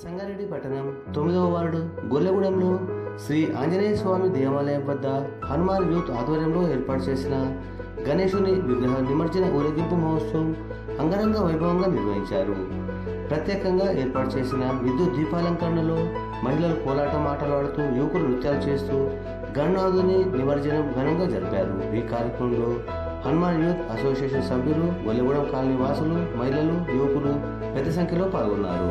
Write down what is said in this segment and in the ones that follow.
సంగారెడ్డి పట్టణం తొమ్మిదవ వార్డు గొల్లగూడెంలో శ్రీ ఆంజనేయ స్వామి దేవాలయం వద్ద హనుమాన్ యూత్ ఆధ్వర్యంలో ఏర్పాటు చేసిన గణేశుని విగ్రహ నిమజ్జన ఊరేగింపు మహోత్సవం అంగరంగ వైభవంగా నిర్వహించారు. ప్రత్యేకంగా ఏర్పాటు చేసిన విద్యుత్ దీపాలంకరణలో మహిళలు కోలాటం ఆటలు ఆడుతూ యువకులు నృత్యాలు చేస్తూ గణనాథుని నిమజ్జనం ఘనంగా జరిపారు. ఈ కార్యక్రమంలో హనుమాన్ యూత్ అసోసియేషన్ సభ్యులు గొల్లగూడెం కాలనీ వాసులు మహిళలు యువకులు పెద్ద సంఖ్యలో పాల్గొన్నారు.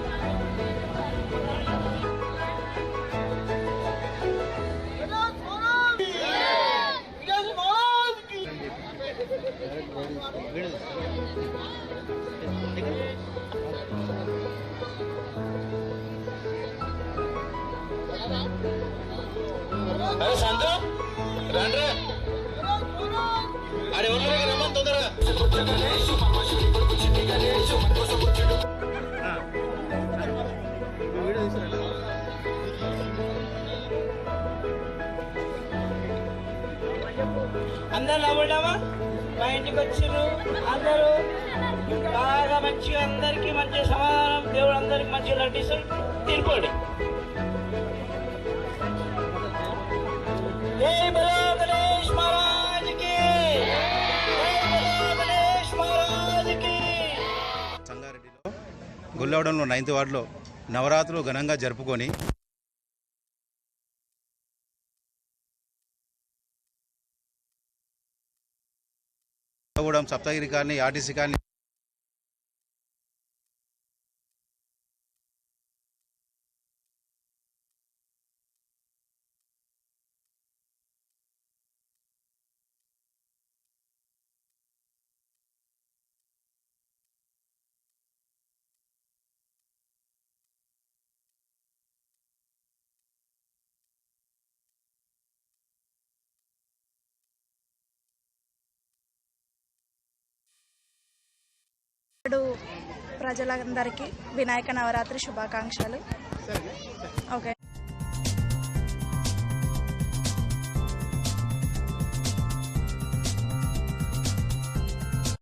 అరే శాంత రండి ఆడ ఎవరు రమ్మని తొందరగా అందరు నవ్వడమా మా ఇంటికి వచ్చిర్రు. అందరూ బాగా మంచిగా అందరికి మంచి సమాధానం దేవుడు అందరికి మంచిగా నటిస్తాడు తినుకోండి జై బలో గణేష్ మహారాజ్కి. జై బలో గణేష్ మహారాజ్కి. సంగారెడ్డిలో గొల్లవడంలో నైన్త్ వార్డులో నవరాత్రులు ఘనంగా జరుపుకొని కూడా సప్తగిరి కానీ ఆర్టీసీ కానీ ఇప్పుడు ప్రజలందరికీ వినాయక నవరాత్రి శుభాకాంక్షలు. ఓకే.